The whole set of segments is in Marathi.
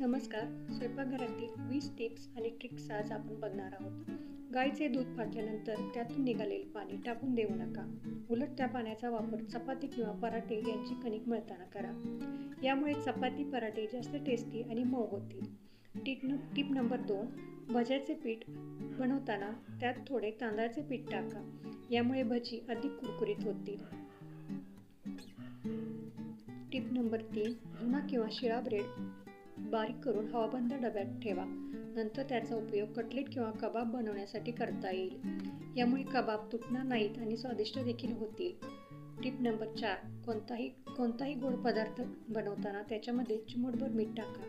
नमस्कार स्वयंपाकघरातील वीस टिप्स आणि ट्रिक्स आज आपण बघणार आहोत. गाईचे दूध फाटल्यानंतर त्यातून निघालेले पाणी टाकून देऊ नका. उलट त्या पाण्याचा वापर चपाती किंवा पराठे यांची कणिक मळताना करा. यामुळे चपाती पराठे जास्त टेस्टी आणि मऊ होतील. टिप न टिप नंबर दोन भज्याचे पीठ बनवताना त्यात थोडे तांदळाचे पीठ टाका. यामुळे भजी अधिक कुरकुरीत होतील. टिप नंबर तीन जुना किंवा शिळा ब्रेड बारीक करून हवाबंद डब्यात ठेवा. नंतर त्याचा उपयोग कटलेट किंवा कबाब बनवण्यासाठी करता येईल. यामुळे कबाब तुटणार नाहीत आणि स्वादिष्ट देखील होतील. टिप नंबर चार. कोणताही कोणताही गोड पदार्थ बनवताना त्याच्यामध्ये चिमूटभर मीठ टाका.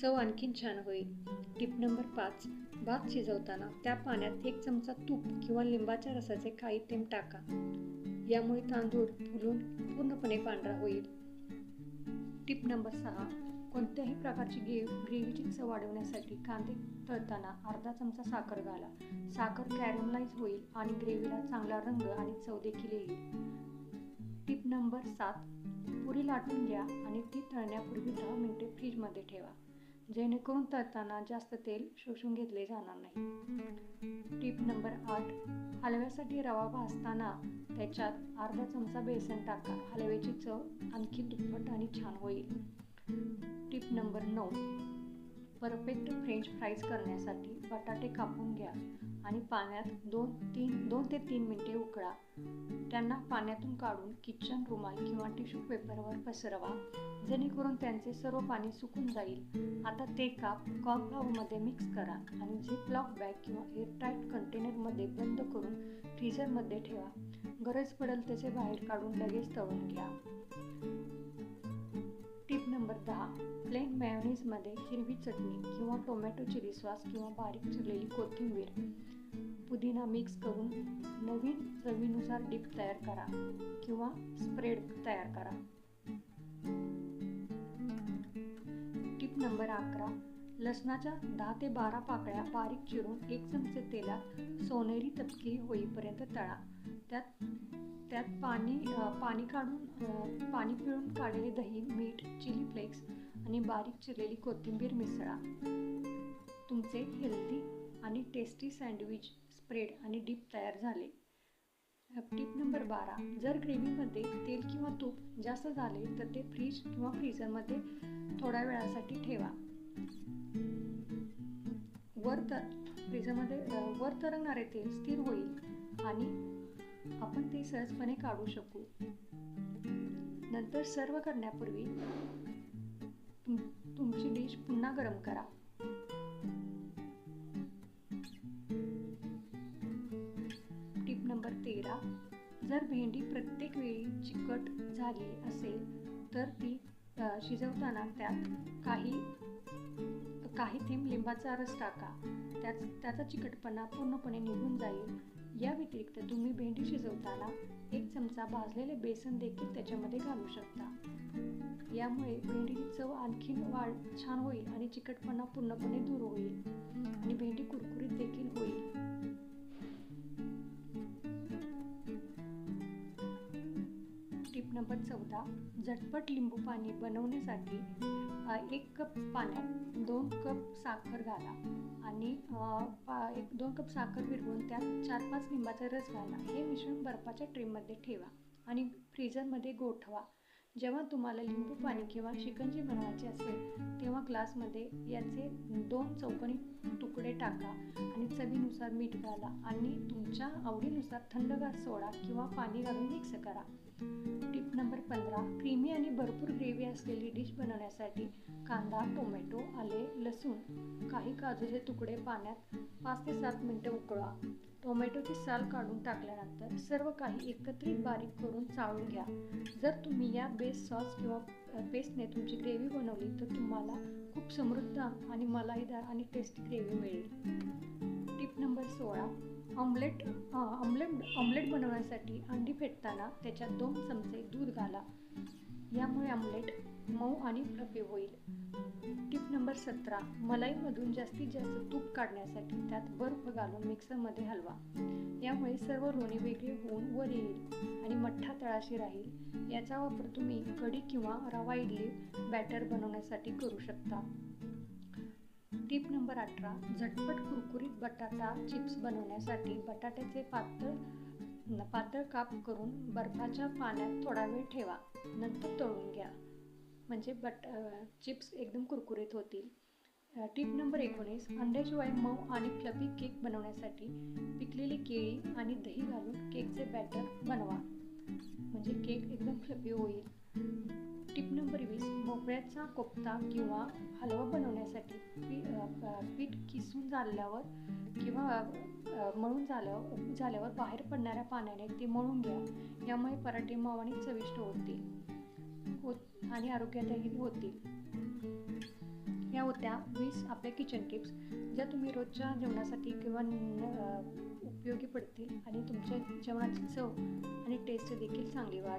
चव आणखीन छान होईल. टिप नंबर पाच. भात शिजवताना त्या पाण्यात एक चमचा तूप किंवा लिंबाच्या रसाचे काही थेंब टाका. यामुळे तांदूळ फुलून पूर्णपणे पांढरा होईल. टिप नंबर सहा. कोणत्याही प्रकारची ग्रेव ग्रेव्हीची चव वाढवण्यासाठी कांदे तळताना अर्धा चमचा साखर घाला. साखर कॅरमलाइज होईल आणि ग्रेव्हीला चांगला रंग आणि चव देखील येईल. टिप नंबर सात पुरी लाटून घ्या आणि ती तळण्यापूर्वी दहा मिनिटे फ्रीजमध्ये ठेवा. जेणेकरून तळताना जास्त तेल शोषून घेतले जाणार नाही. टिप नंबर आठ हलव्यासाठी रवा भाजताना त्याच्यात अर्धा चमचा बेसन टाका. हलव्याची चव आणखी दुप्पट आणि छान होईल. टिप नंबर नऊ. परफेक्ट फ्रेंच फ्राईज करण्यासाठी बटाटे कापून घ्या आणि पाण्यात दोन तीन दोन ते तीन मिनिटे उकळा. त्यांना पाण्यातून काढून किचन रुमाल किंवा टिश्यू पेपरवर पसरवा जेणेकरून त्यांचे सर्व पाणी सुकून जाईल. आता ते काप कॉर्नफ्लॉवरमध्ये मिक्स करा आणि झिपलॉक बॅग किंवा एअरटाईट कंटेनरमध्ये बंद करून फ्रीझरमध्ये ठेवा. गरज पडेल त्याचे बाहेर काढून लगेच तळून घ्या. टिप नंबर दहा. प्लेन मॅयोनीजमध्ये हिरवी चटणी किंवा टोमॅटो चिली सॉस किंवा बारीक चिरलेली कोथिंबीर. पुदिना मिक्स करून नवीन चवीनुसार डिप तयार करा किंवा स्प्रेड तयार करा. टिप नंबर अकरा. लसणाच्या दहा ते बारा पाकळ्या बारीक चिरून एक चमचे तेलात सोनेरी तपकिरी होईपर्यंत तळा. त्यात त्यात पाणी पाणी काढून पाणी पिळून काढलेले दही मीठ चिली फ्लेक्स आणि बारीक चिरलेली कोथिंबीर मिसळा. तुमचे हेल्दी आणि टेस्टी सँडविच स्प्रेड आणि डीप तयार झाले. टिप नंबर बारा. जर ग्रेव्हीमध्ये तेल किंवा तूप जास्त झाले तर ते फ्रीज किंवा फ्रीझरमध्ये थोड्या वेळासाठी ठेवा. वर तर फ्रीझरमध्ये वर तरंगणारे तेल स्थिर होईल आणि आपण ते सहजपणे काढू शकू. नंतर सर्व करण्यापूर्वी तुमची डिश पुन्हा गरम करा. टिप नंबर तेरा. जर भेंडी प्रत्येक वेळी चिकट झाली असेल तर ती शिजवताना त्यात काही काही थेंब लिंबाचा रस टाका. त्याच त्याचा चिकटपणा पूर्णपणे निघून जाईल. या व्यतिरिक्त तुम्ही भेंडी शिजवताना एक चमचा भाजलेले बेसन देखील त्याच्यामध्ये घालू शकता. यामुळे भेंडीची चव आणखीन वाढ छान होईल आणि चिकटपणा पूर्णपणे दूर होईल आणि भेंडी कुरकुरीत देखील होईल. टिप नंबर चौदा झटपट लिंबू पाणी बनवण्यासाठी एक कप पाण्यात दोन कप साखर घाला आणि एक दोन कप साखर विरवून त्यात चार पाच लिंबाचा रस घाला. हे मिश्रण बर्फाच्या ट्रेमध्ये ठेवा आणि फ्रीजरमध्ये गोठवा. जेव्हा तुम्हाला लिंबू पाणी किंवा शिकंजी बनवायची असेल तेव्हा ग्लासमध्ये याचे दोन चौकणी तुकडे टाका आणि चवीनुसार मीठ घाला आणि तुमच्या आवडीनुसार थंडगार सोडा किंवा पाणी घालून मिक्स करा. टिप नंबर पंधरा क्रीमी आणि भरपूर ग्रेव्ही असलेली डिश बनवण्यासाठी कांदा टोमॅटो आले लसूण काही काजूचे तुकडे पाण्यात पाच ते सात मिनटं उकळा. टोमॅटोची साल काढून टाकल्यानंतर सर्व काही एकत्रित बारीक करून चाळून घ्या. जर तुम्ही या बेस सॉस किंवा पेस्टने तुमची ग्रेव्ही बनवली तर तुम्हाला खूप समृद्ध आणि मलाईदार आणि टेस्टी ग्रेव्ही मिळेल. टिप नंबर सोळा. ऑमलेट ऑमलेट ऑमलेट बनवण्यासाठी अंडी फेटताना त्याच्यात दोन चमचे दूध घाला. यामुळे आमलेट मऊ आणि फ्लफी होईल. टिप नंबर सतरा मलाईमधून जास्तीत जास्त तूप काढण्यासाठी त्यात बर्फ घालून मिक्सरमध्ये हलवा. यामुळे सर्व रोणी वेगळे होऊन वर येईल आणि मठ्ठा तळाशी राहील. याचा वापर तुम्ही कढी किंवा रवा इडली बॅटर बनवण्यासाठी करू शकता. टीप नंबर अठरा झटपट कुरकुरीत बटाटा चिप्स बनवण्यासाठी बटाट्याचे पातळ पातळ काप करून बर्फाच्या पाण्यात थोडा वेळ ठेवा. नंतर तळून घ्या. म्हणजे बट चिप्स एकदम कुरकुरीत होतील. टिप टीप नंबर एकोणीस अंड्याशिवाय मऊ आणि फ्लफी केक बनवण्यासाठी पिकलेली केळी आणि दही घालून केकचे बॅटर बनवा. म्हणजे केक एकदम फ्लफी होईल. टिप नंबर वीस भोपळ्याचा कोफ्ता किंवा हलवा बनवण्यासाठी पी पीठ किसून झाल्यावर किंवा मळून झालं झाल्यावर बाहेर पडणाऱ्या पाण्याने ते मळून घ्या. यामुळे पराठे मऊ आणि चविष्ट होतील. होत आणि आरोग्यदायी होतील. या होत्या वीस आपल्या किचन टिप्स ज्या तुम्ही रोजच्या जेवणासाठी किंवा उपयोगी पडतील आणि तुमच्या जेवणाची चव आणि टेस्ट देखील चांगली वाढ